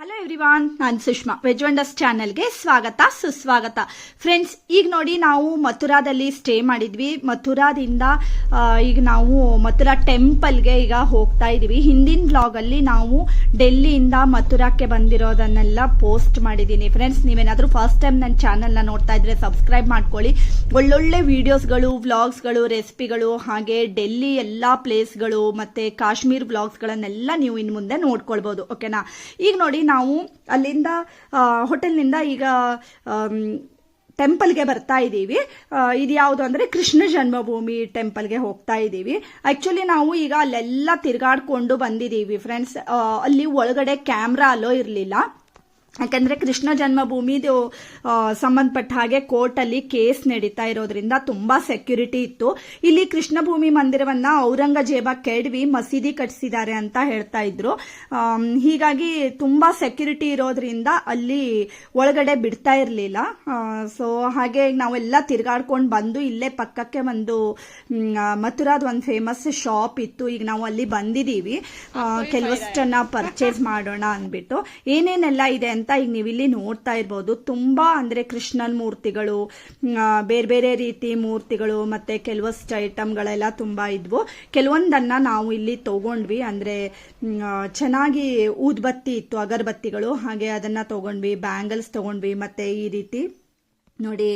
Hello everyone ನಾನು Sushma. Veg wonders ಚಾನೆಲ್ಗೆ ಸ್ವಾಗತ, ಸುಸ್ವಾಗತ. ಫ್ರೆಂಡ್ಸ್ ಈಗ ನೋಡಿ ನಾವು ಮಥುರಾದಲ್ಲಿ ಸ್ಟೇ ಮಾಡಿದ್ವಿ. ಮಥುರಾದಿಂದ ಈಗ ನಾವು ಮಥುರಾ ಟೆಂಪಲ್ಗೆ ಈಗ ಹೋಗ್ತಾ ಇದ್ದೀವಿ ಹಿಂದಿನ ಬ್ಲಾಗಲ್ಲಿ ನಾವು ಡೆಲ್ಲಿಯಿಂದ ಮಥುರಾಕ್ಕೆ ಬಂದಿರೋದನ್ನೆಲ್ಲ ಪೋಸ್ಟ್ ಮಾಡಿದ್ದೀನಿ. ಫ್ರೆಂಡ್ಸ್ ನೀವೇನಾದರೂ ಫಸ್ಟ್ ಟೈಮ್ ನನ್ನ ಚಾನಲ್ನ ನೋಡ್ತಾ ಇದ್ರೆ ಸಬ್ಸ್ಕ್ರೈಬ್ ಮಾಡ್ಕೊಳ್ಳಿ. ಒಳ್ಳೊಳ್ಳೆ ವೀಡಿಯೋಸ್ಗಳು ವ್ಲಾಗ್ಸ್ಗಳು ರೆಸಿಪಿಗಳು ಹಾಗೆ ಡೆಲ್ಲಿ ಎಲ್ಲ ಪ್ಲೇಸ್ಗಳು ಮತ್ತು ಕಾಶ್ಮೀರ್ ವ್ಲಾಗ್ಸ್ಗಳನ್ನೆಲ್ಲ ನೀವು ಇನ್ನು ಮುಂದೆ ನೋಡ್ಕೊಳ್ಬೋದು. ಓಕೆನಾ ಈಗ ನೋಡಿ ನಾವು ಅಲ್ಲಿಂದ ಹೋಟೆಲ್ನಿಂದ ಈಗ ಟೆಂಪಲ್ಗೆ ಬರ್ತಾ ಇದ್ದೀವಿ. ಇದು ಯಾವುದು ಅಂದರೆ ಕೃಷ್ಣ ಜನ್ಮಭೂಮಿ ಟೆಂಪಲ್ಗೆ ಹೋಗ್ತಾ ಇದ್ದೀವಿ. ಆ್ಯಕ್ಚುಲಿ ನಾವು ಈಗ ಅಲ್ಲೆಲ್ಲ ತಿರ್ಗಾಡ್ಕೊಂಡು ಬಂದಿದ್ದೀವಿ ಫ್ರೆಂಡ್ಸ್ ಅಲ್ಲಿ ಒಳಗಡೆ ಕ್ಯಾಮ್ರಾ ಅಲ್ಲೋ ಇರಲಿಲ್ಲ. ಯಾಕಂದ್ರೆ ಕೃಷ್ಣ ಜನ್ಮಭೂಮಿದು ಆ, ಸಂಬಂಧಪಟ್ಟ ಹಾಗೆ ಕೋರ್ಟಲ್ಲಿ ಕೇಸ್ ನಡೀತಾ ಇರೋದ್ರಿಂದ ತುಂಬಾ ಸೆಕ್ಯೂರಿಟಿ ಇತ್ತು. ಇಲ್ಲಿ ಕೃಷ್ಣ ಭೂಮಿ ಮಂದಿರವನ್ನ ಔರಂಗಜೇಬ ಕೆಡವಿ ಮಸೀದಿ ಕಟ್ಟಿಸಿದ್ದಾರೆ ಅಂತ ಹೇಳ್ತಾ ಇದ್ರು. ಹೀಗಾಗಿ ತುಂಬಾ ಸೆಕ್ಯೂರಿಟಿ ಇರೋದ್ರಿಂದ ಅಲ್ಲಿ ಒಳಗಡೆ ಬಿಡ್ತಾ ಇರಲಿಲ್ಲ. ಸೊ ಹಾಗೆ ನಾವೆಲ್ಲ ತಿರ್ಗಾಡ್ಕೊಂಡು ಬಂದು ಇಲ್ಲೇ ಪಕ್ಕಕ್ಕೆ ಒಂದು ಮಥುರಾದ ಒಂದು ಫೇಮಸ್ ಶಾಪ್ ಇತ್ತು. ಈಗ ನಾವು ಅಲ್ಲಿ ಬಂದಿದ್ದೀವಿ. ಕೆಲವಷ್ಟನ್ನ ಪರ್ಚೇಸ್ ಮಾಡೋಣ ಅಂದ್ಬಿಟ್ಟು. ಏನೇನೆಲ್ಲ ಇದೆ ಅಂತ ಈಗ ನೀವಿಲ್ಲಿ ನೋಡ್ತಾ ಇರ್ಬೋದು. ತುಂಬಾ ಅಂದ್ರೆ ಕೃಷ್ಣನ್ ಮೂರ್ತಿಗಳು ಬೇರೆ ಬೇರೆ ರೀತಿ ಮೂರ್ತಿಗಳು ಮತ್ತೆ ಕೆಲವಷ್ಟು ಐಟಮ್ಗಳೆಲ್ಲ ತುಂಬಾ ಇದ್ವು. ಕೆಲವೊಂದನ್ನ ನಾವು ಇಲ್ಲಿ ತಗೊಂಡ್ವಿ ಅಂದ್ರೆ ಚೆನ್ನಾಗಿ ಊದ್ಬತ್ತಿ ಇತ್ತು, ಅಗರಬತ್ತಿಗಳು. ಹಾಗೆ ಅದನ್ನ ತಗೊಂಡ್ವಿ, ಬ್ಯಾಂಗಲ್ಸ್ ತಗೊಂಡ್ವಿ ಮತ್ತೆ ಈ ರೀತಿ. ನೋಡಿ,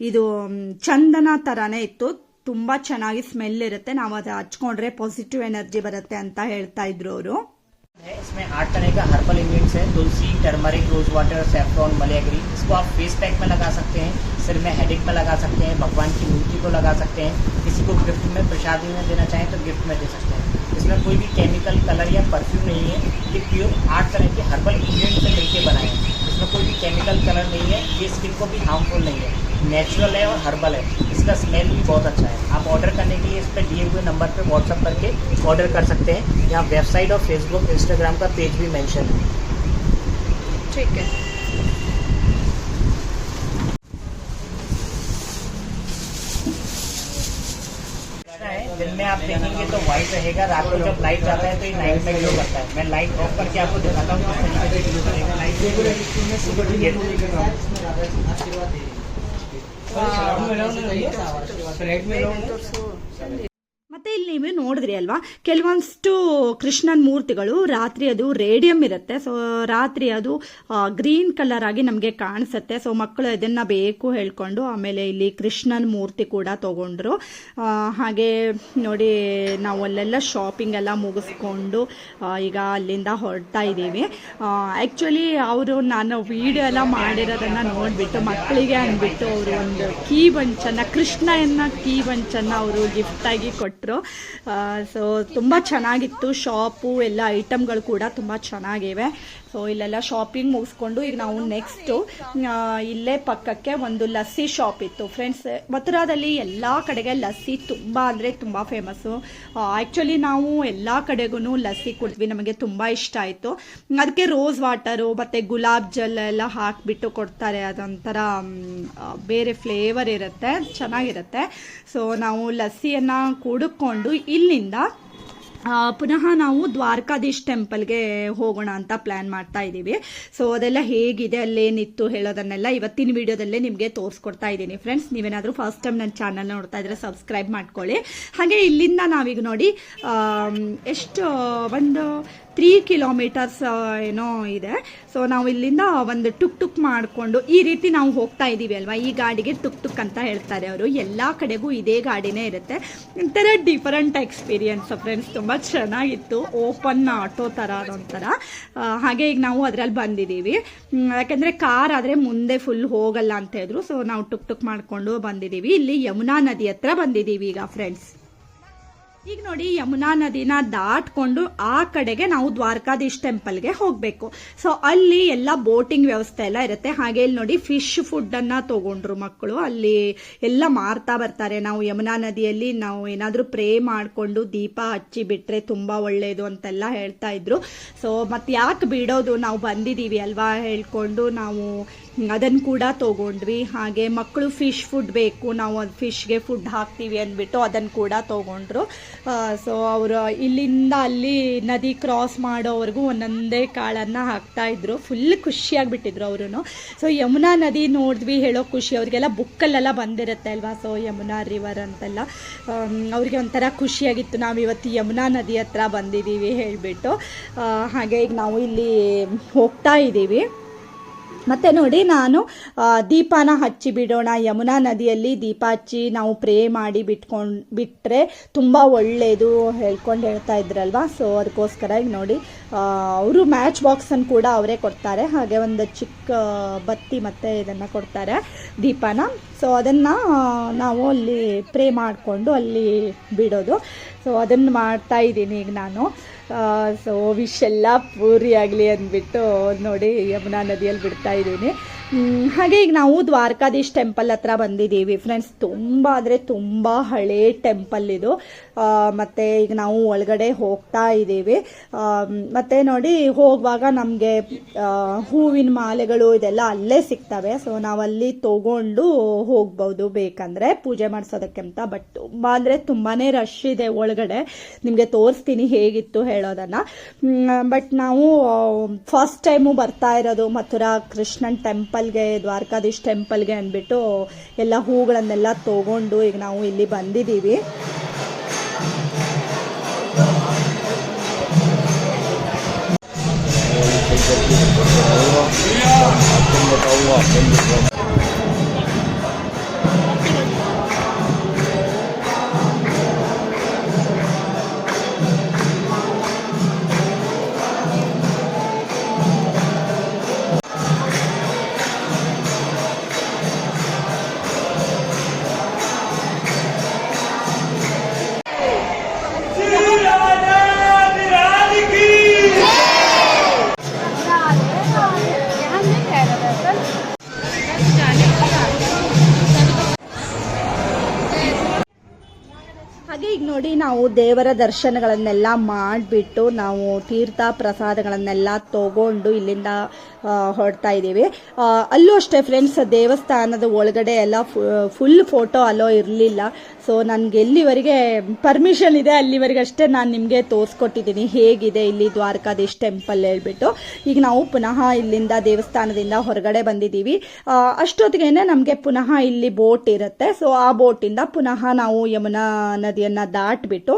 ಇದು ಚಂದನ ತರಾನೇ ಇತ್ತು. ತುಂಬಾ ಚೆನ್ನಾಗಿ ಸ್ಮೆಲ್ ಇರುತ್ತೆ. ನಾವು ಅದು ಹಚ್ಕೊಂಡ್ರೆ ಪಾಸಿಟಿವ್ ಎನರ್ಜಿ ಬರುತ್ತೆ ಅಂತ ಹೇಳ್ತಾ ಇದ್ರು ಅವರು. है, इसमें आठ तरह का हर्बल इंग्रेडिएंट्स है, tulsi turmeric rose water saffron मलेगरी इसको आप फेस पैक में लगा सकते हैं, सिर में हेडेक में लगा सकते हैं, भगवान की मूर्ति को लगा सकते हैं, किसी को गिफ्ट में, प्रसादी में देना चाहें तो गिफ्ट में दे सकते हैं। इसमें कोई भी केमिकल कलर या परफ्यूम नहीं है, ये प्योर आठ तरह के हर्बल इंग्रेडिएंट से मिलकर बनाए हैं। इसमें कोई भी केमिकल कलर नहीं है, ये स्किन को भी हार्मफुल नहीं है। नेचुरल है और हर्बल है। इसका स्मेल भी बहुत अच्छा है। आप ऑर्डर करने के लिए इस पर दिए हुए नंबर पर व्हाट्सअप करके ऑर्डर कर सकते हैं। यहाँ वेबसाइट और फेसबुक इंस्टाग्राम का पेज भी मेंशन है। ठीक है। दिन में आप देखेंगे तो व्हाइट रहेगा रात को जब लाइट जाता है तो ये नाइट में ग्लो करता है। मैं लाइट ऑफ़ करके आपको दिखाता हूँ किस तरीके से ग्लो करेगा। लाइट ಮತ್ತೆ ಇಲ್ಲಿ ನೀವು ನೋಡಿದ್ರಿ ಅಲ್ವಾ? ಕೆಲವೊಂದಿಷ್ಟು ಕೃಷ್ಣನ್ ಮೂರ್ತಿಗಳು, ರಾತ್ರಿ ಅದು ರೇಡಿಯಂ ಇರುತ್ತೆ. ಸೊ ರಾತ್ರಿ ಅದು ಗ್ರೀನ್ ಕಲರ್ ಆಗಿ ನಮಗೆ ಕಾಣಿಸುತ್ತೆ. ಸೊ ಮಕ್ಕಳು ಇದನ್ನ ಬೇಕು ಹೇಳ್ಕೊಂಡು ಆಮೇಲೆ ಇಲ್ಲಿ ಕೃಷ್ಣನ್ ಮೂರ್ತಿ ಕೂಡ ತಗೊಂಡ್ರು. ಹಾಗೆ ನೋಡಿ, ನಾವು ಅಲ್ಲೆಲ್ಲ ಶಾಪಿಂಗ್ ಎಲ್ಲ ಮುಗಿಸ್ಕೊಂಡು ಈಗ ಅಲ್ಲಿಂದ ಹೊರಡ್ತಾ ಇದ್ದೀವಿ. ಆ್ಯಕ್ಚುಲಿ ಅವರು ನಾನು ವಿಡಿಯೋ ಎಲ್ಲ ಮಾಡಿರೋದನ್ನ ನೋಡಿಬಿಟ್ಟು, ಮಕ್ಕಳಿಗೆ ಅಂದ್ಬಿಟ್ಟು ಅವರು ಒಂದು ಕೀ ಬಂಚನ್ನ, ಕೃಷ್ಣಯನ್ನ ಕೀ ಬಂಚನ್ನ ಅವರು ಗಿಫ್ಟ್ ಆಗಿ ಕೊಟ್ಟರು ಸೊ ತುಂಬ ಚೆನ್ನಾಗಿತ್ತು. ಶಾಪು ಎಲ್ಲ ಐಟಮ್ಗಳು ಕೂಡ ತುಂಬ ಚೆನ್ನಾಗಿವೆ. ಸೊ ಇಲ್ಲೆಲ್ಲ ಶಾಪಿಂಗ್ ಮುಗಿಸ್ಕೊಂಡು ಈಗ ನಾವು ನೆಕ್ಸ್ಟು ಇಲ್ಲೇ ಪಕ್ಕಕ್ಕೆ ಒಂದು ಲಸ್ಸಿ ಶಾಪ್ ಇತ್ತು. ಫ್ರೆಂಡ್ಸ್ ಮಥುರಾದಲ್ಲಿ ಎಲ್ಲ ಕಡೆಗೆ ಲಸ್ಸಿ ತುಂಬ ಅಂದರೆ ತುಂಬ ಫೇಮಸ್ಸು ಆ್ಯಕ್ಚುಲಿ ನಾವು ಎಲ್ಲ ಕಡೆಗೂ ಲಸ್ಸಿ ಕೊಡ್ತೀವಿ. ನಮಗೆ ತುಂಬ ಇಷ್ಟ ಆಯಿತು. ಅದಕ್ಕೆ ರೋಸ್ ವಾಟರು ಮತ್ತು ಗುಲಾಬ್ ಜಲ್ ಎಲ್ಲ ಹಾಕಿಬಿಟ್ಟು ಕೊಡ್ತಾರೆ. ಅದೊಂಥರ ಬೇರೆ ಫ್ಲೇವರ್ ಇರುತ್ತೆ. ಚೆನ್ನಾಗಿರುತ್ತೆ. ಸೊ ನಾವು ಲಸ್ಸಿಯನ್ನು ಕುಡುಕೊಂಡು ಇಲ್ಲಿಂದ ಪುನಃ ನಾವು ದ್ವಾರಕಾಧೀಶ್ ಟೆಂಪಲ್ಗೆ ಹೋಗೋಣ ಅಂತ ಪ್ಲ್ಯಾನ್ ಮಾಡ್ತಾ ಇದ್ದೀವಿ. ಸೊ ಅದೆಲ್ಲ ಹೇಗಿದೆ, ಅಲ್ಲೇನಿತ್ತು ಹೇಳೋದನ್ನೆಲ್ಲ ಇವತ್ತಿನ ವಿಡಿಯೋದಲ್ಲೇ ನಿಮಗೆ ತೋರಿಸ್ಕೊಡ್ತಾ ಇದ್ದೀನಿ. ಫ್ರೆಂಡ್ಸ್ ನೀವೇನಾದರೂ ಫಸ್ಟ್ ಟೈಮ್ ನನ್ನ ಚಾನಲ್ ನೋಡ್ತಾ ಇದ್ರೆ ಸಬ್ಸ್ಕ್ರೈಬ್ ಮಾಡ್ಕೊಳ್ಳಿ. ಹಾಗೆ ಇಲ್ಲಿಂದ ನಾವೀಗ ನೋಡಿ ಎಷ್ಟು, ಒಂದು ತ್ರೀ ಕಿಲೋಮೀಟರ್ಸ್ ಏನೋ ಇದೆ. ಸೊ ನಾವು ಇಲ್ಲಿಂದ ಒಂದು ಟುಕ್ ಟುಕ್ ಮಾಡಿಕೊಂಡು ಈ ರೀತಿ ನಾವು ಹೋಗ್ತಾ ಇದ್ದೀವಿ ಅಲ್ವಾ? ಈ ಗಾಡಿಗೆ ಟುಕ್ ಟುಕ್ ಅಂತ ಹೇಳ್ತಾರೆ ಅವರು. ಎಲ್ಲ ಕಡೆಗೂ ಇದೇ ಗಾಡಿನೇ ಇರುತ್ತೆ. ಒಂಥರ ಡಿಫರೆಂಟ್ ಎಕ್ಸ್ಪೀರಿಯನ್ಸ್ ಫ್ರೆಂಡ್ಸ್ ತುಂಬ ಚೆನ್ನಾಗಿತ್ತು. ಓಪನ್ ಆಟೋ ಥರ ಅನ್ನೋಂಥರ ಹಾಗೆ ಈಗ ನಾವು ಅದರಲ್ಲಿ ಬಂದಿದ್ದೀವಿ. ಯಾಕಂದ್ರೆ ಕಾರ್ ಆದರೆ ಮುಂದೆ ಫುಲ್ ಹೋಗಲ್ಲ ಅಂತ ಹೇಳಿದ್ರು. ಸೊ ನಾವು ಟುಕ್ ಟುಕ್ ಮಾಡಿಕೊಂಡು ಬಂದಿದ್ದೀವಿ. ಇಲ್ಲಿ ಯಮುನಾ ನದಿ ಹತ್ರ ಬಂದಿದ್ದೀವಿ ಈಗ ಫ್ರೆಂಡ್ಸ್ ಈಗ ನೋಡಿ, ಯಮುನಾ ನದಿನ ದಾಟ್ಕೊಂಡು ಆ ಕಡೆಗೆ ನಾವು ದ್ವಾರಕಾಧೀಶ್ ಟೆಂಪಲ್ಗೆ ಹೋಗಬೇಕು. ಸೊ ಅಲ್ಲಿ ಎಲ್ಲ ಬೋಟಿಂಗ್ ವ್ಯವಸ್ಥೆ ಎಲ್ಲ ಇರುತ್ತೆ. ಹಾಗೆ ಇಲ್ಲಿ ನೋಡಿ ಫಿಶ್ ಫುಡ್ ಅನ್ನ ತಗೊಂಡ್ರು ಮಕ್ಕಳು. ಅಲ್ಲಿ ಎಲ್ಲ ಮಾರ್ತಾ ಬರ್ತಾರೆ. ನಾವು ಯಮುನಾ ನದಿಯಲ್ಲಿ ನಾವು ಏನಾದರೂ ಪ್ರೇ ಮಾಡಿಕೊಂಡು ದೀಪ ಹಚ್ಚಿ ಬಿಟ್ರೆ ತುಂಬಾ ಒಳ್ಳೆಯದು ಅಂತೆಲ್ಲ ಹೇಳ್ತಾ ಇದ್ರು. ಸೊ ಮತ್ತೆ ಯಾಕೆ ಬಿಡೋದು? ನಾವು ಬಂದಿದ್ದೀವಿ ಅಲ್ವಾ? ಹೇಳ್ಕೊಂಡು ನಾವು ಅದನ್ನು ಕೂಡ ತೊಗೊಂಡ್ವಿ. ಹಾಗೆ ಮಕ್ಕಳು ಫಿಶ್ ಫುಡ್ ಬೇಕು, ನಾವು ಅದು ಫಿಶ್ಗೆ ಫುಡ್ ಹಾಕ್ತೀವಿ ಅಂದ್ಬಿಟ್ಟು ಅದನ್ನು ಕೂಡ ತೊಗೊಂಡ್ರು. ಸೊ ಅವರು ಇಲ್ಲಿಂದ ಅಲ್ಲಿ ನದಿ ಕ್ರಾಸ್ ಮಾಡೋವರೆಗೂ ಒಂದೊಂದೇ ಕಾಳನ್ನು ಹಾಕ್ತಾ ಇದ್ರು. ಫುಲ್ ಖುಷಿಯಾಗಿಬಿಟ್ಟಿದ್ರು ಅವರು ಸೊ ಯಮುನಾ ನದಿ ನೋಡಿದ್ವಿ, ಹೇಳೋ ಖುಷಿ. ಅವ್ರಿಗೆಲ್ಲ ಬುಕ್ಕಲ್ಲೆಲ್ಲ ಬಂದಿರುತ್ತೆ ಅಲ್ವಾ ಸೊ ಯಮುನಾ ರಿವರ್ ಅಂತೆಲ್ಲ. ಅವ್ರಿಗೆ ಒಂಥರ ಖುಷಿಯಾಗಿತ್ತು. ನಾವು ಇವತ್ತು ಯಮುನಾ ನದಿ ಹತ್ರ ಬಂದಿದ್ದೀವಿ ಹೇಳಿಬಿಟ್ಟು. ಹಾಗೆ ಈಗ ನಾವು ಇಲ್ಲಿ ಹೋಗ್ತಾ ಇದ್ದೀವಿ ಮತ್ತೆ ನೋಡಿ ನಾನು ದೀಪಾನ ಹಚ್ಚಿ ಬಿಡೋಣ. ಯಮುನಾ ನದಿಯಲ್ಲಿ ದೀಪ ಹಚ್ಚಿ ನಾವು ಪ್ರೇ ಮಾಡಿ ಬಿಟ್ಕೊಂಡು ಬಿಟ್ಟರೆ ತುಂಬ ಒಳ್ಳೆಯದು ಹೇಳ್ಕೊಂಡು ಹೇಳ್ತಾ ಇದ್ರಲ್ವಾ? ಸೊ ಅದಕ್ಕೋಸ್ಕರ ಈಗ ನೋಡಿ ಅವರು ಮ್ಯಾಚ್ ಬಾಕ್ಸನ್ನು ಕೂಡ ಅವರೇ ಕೊಡ್ತಾರೆ. ಹಾಗೆ ಒಂದು ಚಿಕ್ಕ ಬತ್ತಿ ಮತ್ತು ಇದನ್ನು ಕೊಡ್ತಾರೆ ದೀಪಾನ. ಸೊ ಅದನ್ನು ನಾವು ಅಲ್ಲಿ ಪ್ರೇ ಮಾಡಿಕೊಂಡು ಅಲ್ಲಿ ಬಿಡೋದು. ಸೊ ಅದನ್ನು ಮಾಡ್ತಾ ಇದ್ದೀನಿ ಈಗ ನಾನು. ಸೊ ವಿಶ್ ಎಲ್ಲ ಪೂರಿ ಆಗಲಿ ಅಂದ್ಬಿಟ್ಟು ನೋಡಿ ಯಮುನಾ ನದಿಯಲ್ಲಿ ಬಿಡ್ತಾ ಇದ್ದೀನಿ. ಹಾಗೆ ಈಗ ನಾವು ದ್ವಾರಕಾಧೀಶ್ ಟೆಂಪಲ್ ಹತ್ರ ಬಂದಿದ್ದೀವಿ. ಫ್ರೆಂಡ್ಸ್ ತುಂಬ ಅಂದರೆ ತುಂಬ ಹಳೇ ಟೆಂಪಲ್ ಇದು. ಮತ್ತೆ ಈಗ ನಾವು ಒಳಗಡೆ ಹೋಗ್ತಾ ಇದ್ದೀವಿ. ಮತ್ತೆ ನೋಡಿ, ಹೋಗುವಾಗ ನಮಗೆ ಹೂವಿನ ಮಾಲೆಗಳು ಇದೆಲ್ಲ ಅಲ್ಲೇ ಸಿಗ್ತವೆ. ಸೊ ನಾವಲ್ಲಿ ತಗೊಂಡು ಹೋಗ್ಬೋದು ಬೇಕಂದ್ರೆ ಪೂಜೆ ಮಾಡಿಸೋದಕ್ಕೆ ಅಂತ. ಬಟ್ ತುಂಬ ಅಂದರೆ ತುಂಬಾ ರಶ್ ಇದೆ ಒಳಗಡೆ. ನಿಮಗೆ ತೋರಿಸ್ತೀನಿ ಹೇಗಿತ್ತು ಹೇಳೋದನ್ನು. ಬಟ್ ನಾವು ಫಸ್ಟ್ ಟೈಮು ಬರ್ತಾ ಇರೋದು ಮಥುರಾ ಕೃಷ್ಣನ್ ಟೆಂಪಲ್ಗೆ ದ್ವಾರಕಾಧೀಶ್ ಟೆಂಪಲ್ಗೆ ಅಂದ್ಬಿಟ್ಟು ಎಲ್ಲ ಹೂಗಳನ್ನೆಲ್ಲ ತಗೊಂಡು ಈಗ ನಾವು ಇಲ್ಲಿ ಬಂದಿದ್ದೀವಿ. Rock. ಹಾಗೆ ಈಗ ನೋಡಿ ನಾವು ದೇವರ ದರ್ಶನಗಳನ್ನೆಲ್ಲ ಮಾಡಿಬಿಟ್ಟು ನಾವು ತೀರ್ಥ ಪ್ರಸಾದಗಳನ್ನೆಲ್ಲ ತಗೊಂಡು ಇಲ್ಲಿಂದ ಹೊರಡ್ತಾ ಇದ್ದೀವಿ. ಅಲ್ಲೂ ಅಷ್ಟೇ ಫ್ರೆಂಡ್ಸ್ ದೇವಸ್ಥಾನದ ಒಳಗಡೆ ಎಲ್ಲ ಫುಲ್ ಫೋಟೋ ಅಲ್ಲೋ ಇರಲಿಲ್ಲ. ಸೊ ನನಗೆ ಎಲ್ಲಿವರೆಗೆ ಪರ್ಮಿಷನ್ ಇದೆ, ಅಲ್ಲಿವರೆಗೆ ಅಷ್ಟೇ ನಾನು ನಿಮಗೆ ತೋರಿಸ್ಕೊಟ್ಟಿದ್ದೀನಿ. ಹೇಗಿದೆ ಇಲ್ಲಿ ದ್ವಾರಕಾಧೀಶ್ ಟೆಂಪಲ್ ಹೇಳ್ಬಿಟ್ಟು. ಈಗ ನಾವು ಪುನಃ ಇಲ್ಲಿಂದ ದೇವಸ್ಥಾನದಿಂದ ಹೊರಗಡೆ ಬಂದಿದ್ದೀವಿ. ಅಷ್ಟೊತ್ತಿಗೆ ನಮಗೆ ಪುನಃ ಇಲ್ಲಿ ಬೋಟ್ ಇರುತ್ತೆ. ಸೊ ಆ ಬೋಟಿಂದ ಪುನಃ ನಾವು ಯಮುನಾ ನದಿಯನ್ನು ದಾಟಿಬಿಟ್ಟು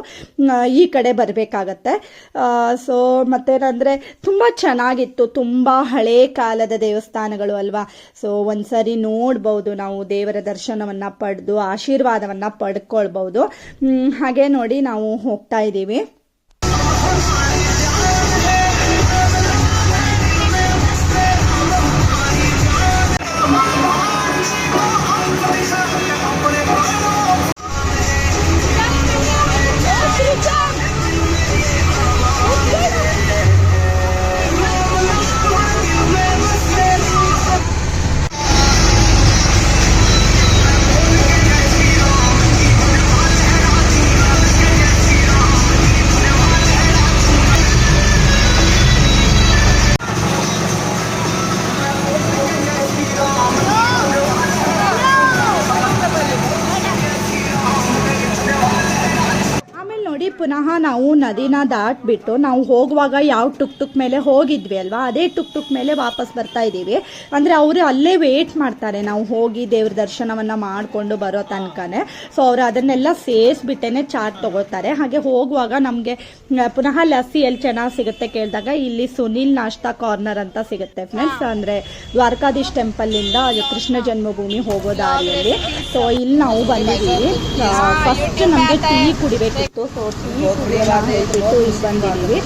ಈ ಕಡೆ ಬರಬೇಕಾಗತ್ತೆ. ಸೊ ಮತ್ತೇನಂದರೆ ತುಂಬ ಚೆನ್ನಾಗಿತ್ತು. ತುಂಬ ಹಳೇ ಕಾಲದ ದೇವಸ್ಥಾನಗಳು ಅಲ್ವಾ? ಸೊ ಒಂದ್ಸರಿ ನೋಡ್ಬೋದು ನಾವು ದೇವರ ದರ್ಶನವನ್ನು ಪಡೆದು, ಆಶೀರ್ವಾದವನ್ನು ಪಡ್ಕೊಳ್ಬೋದು. ಹಾಗೆ ನೋಡಿ ನಾವು ಹೋಗ್ತಾ ಇದ್ದೀವಿ. ನದಿನ ದಾಟ್ಬಿಟ್ಟು ನಾವು ಹೋಗುವಾಗ ಯಾವ ಟುಕ್ ಟುಕ್ ಮೇಲೆ ಹೋಗಿದ್ವಿ ಅಲ್ವಾ? ಅದೇ ಟುಕ್ ಟುಕ್ ಮೇಲೆ ವಾಪಸ್ ಬರ್ತಾ ಇದ್ದೀವಿ. ಅಂದರೆ ಅವರು ಅಲ್ಲೇ ವೇಟ್ ಮಾಡ್ತಾರೆ. ನಾವು ಹೋಗಿ ದೇವ್ರ ದರ್ಶನವನ್ನು ಮಾಡಿಕೊಂಡು ಬರೋ ತನಕನೇ. ಸೊ ಅವರು ಅದನ್ನೆಲ್ಲ ಸೇರಿಸ್ಬಿಟ್ಟೇ ಚಾಟ್ ತಗೋತಾರೆ ಹಾಗೆ ಹೋಗುವಾಗ ನಮಗೆ ಪುನಃ ಲಸ್ಸಿ ಎಲ್ಲಿ ಚೆನ್ನಾಗಿ ಸಿಗುತ್ತೆ ಕೇಳಿದಾಗ ಇಲ್ಲಿ ಸುನಿಲ್ ನಾಷ್ಟಾ ಕಾರ್ನರ್ ಅಂತ ಸಿಗುತ್ತೆ ಫ್ರೆಂಡ್ಸ್ ಅಂದರೆ ದ್ವಾರಕಾಧೀಶ್ ಟೆಂಪಲ್ಲಿಂದ ಕೃಷ್ಣ ಜನ್ಮಭೂಮಿ ಹೋಗೋ ಸೊ ಇಲ್ಲಿ ನಾವು ಬಂದಿದ್ದೀವಿ. ಫಸ್ಟ್ ನಮಗೆ ಟೀ ಕುಡಿಬೇಕಿತ್ತು. ಸೊ ಟೀ ಕುಡಿಯೋಣ ಹೇಳ್ಬಿಟ್ಟು ಇಲ್ಲಿ ಬಂದಿದ್ದೀವಿ.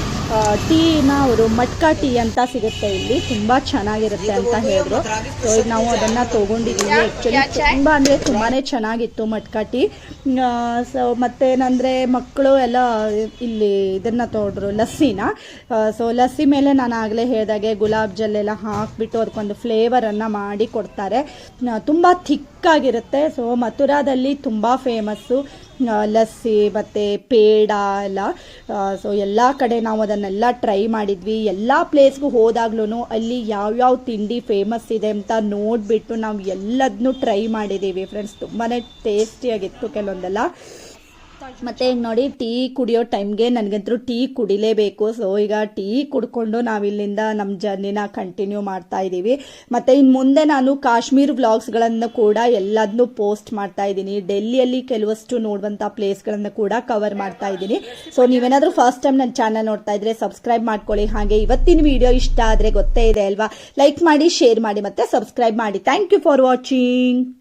ಟೀನ ಅವರು ಮಟ್ಕಾ ಟೀ ಅಂತ ಸಿಗುತ್ತೆ ಇಲ್ಲಿ. ತುಂಬ ಚೆನ್ನಾಗಿರುತ್ತೆ ಅಂತ ಹೇಳಿದ್ರು. ಸೊ ಈಗ ನಾವು ಅದನ್ನು ತೊಗೊಂಡಿದ್ದೀವಿ. ಆ್ಯಕ್ಚುಲಿ ತುಂಬ ಅಂದರೆ ತುಂಬಾ ಚೆನ್ನಾಗಿತ್ತು ಮಟ್ಕಾ ಟೀ. ಸೊ ಮತ್ತೇನಂದರೆ ಮಕ್ಕಳು ಎಲ್ಲ ಇಲ್ಲಿ ಇದನ್ನು ತೊಗೊಂಡ್ರು ಲಸ್ಸಿನ. ಸೊ ಲಸ್ಸಿ ಮೇಲೆ ನಾನು ಆಗಲೇ ಹೇಳಿದಾಗೆ ಗುಲಾಬ್ ಜಲ್ ಎಲ್ಲ ಹಾಕಿಬಿಟ್ಟು ಅದಕ್ಕೊಂದು ಫ್ಲೇವರನ್ನು ಮಾಡಿ ಕೊಡ್ತಾರೆ. ತುಂಬ ಥಿಕ್ಕಾಗಿರುತ್ತೆ ಸೊ ಮಥುರಾದಲ್ಲಿ ತುಂಬ ಫೇಮಸ್ಸು ಲಸ್ಸಿ ಮತ್ತು ಪೇಡ ಎಲ್ಲ ಸೊ ಎಲ್ಲ ಕಡೆ ನಾವು ಅದನ್ನೆಲ್ಲ ಟ್ರೈ ಮಾಡಿದ್ವಿ. ಎಲ್ಲ ಪ್ಲೇಸ್ಗೂ ಹೋದಾಗ್ಲೂ ಅಲ್ಲಿ ಯಾವ್ಯಾವ ತಿಂಡಿ ಫೇಮಸ್ ಇದೆ ಅಂತ ನೋಡಿಬಿಟ್ಟು ನಾವು ಎಲ್ಲದನ್ನೂ ಟ್ರೈ ಮಾಡಿದ್ದೀವಿ. ಫ್ರೆಂಡ್ಸ್ ತುಂಬಾ ಟೇಸ್ಟಿಯಾಗಿತ್ತು ಕೆಲವೊಂದೆಲ್ಲ. ಮತ್ತೆ ಈಗ ನೋಡಿ, ಟೀ ಕುಡಿಯೋ ಟೈಮ್ಗೆ ನನಗಂತೂ ಟೀ ಕುಡಿಲೇಬೇಕು. ಸೊ ಈಗ ಟೀ ಕುಡ್ಕೊಂಡು ನಾವಿಲ್ಲಿಂದ ನಮ್ಮ ಜರ್ನಿನ ಕಂಟಿನ್ಯೂ ಮಾಡ್ತಾ ಇದ್ದೀವಿ ಮತ್ತೆ ಇನ್ನು ಮುಂದೆ ನಾನು ಕಾಶ್ಮೀರ್ ವ್ಲಾಗ್ಸ್ಗಳನ್ನು ಕೂಡ ಎಲ್ಲದನ್ನೂ ಪೋಸ್ಟ್ ಮಾಡ್ತಾ ಇದ್ದೀನಿ ಡೆಲ್ಲಿಯಲ್ಲಿ ಕೆಲವಷ್ಟು ನೋಡುವಂಥ ಪ್ಲೇಸ್ಗಳನ್ನು ಕೂಡ ಕವರ್ ಮಾಡ್ತಾ ಇದ್ದೀನಿ ಸೊ ನೀವೇನಾದರೂ ಫಸ್ಟ್ ಟೈಮ್ ನನ್ನ ಚಾನಲ್ ನೋಡ್ತಾ ಇದ್ರೆ ಸಬ್ಸ್ಕ್ರೈಬ್ ಮಾಡ್ಕೊಳ್ಳಿ. ಹಾಗೆ ಇವತ್ತಿನ ವಿಡಿಯೋ ಇಷ್ಟ ಆದರೆ ಗೊತ್ತೇ ಇದೆ ಅಲ್ವಾ? ಲೈಕ್ ಮಾಡಿ ಶೇರ್ ಮಾಡಿ ಮತ್ತೆ ಸಬ್ಸ್ಕ್ರೈಬ್ ಮಾಡಿ. Thank you for watching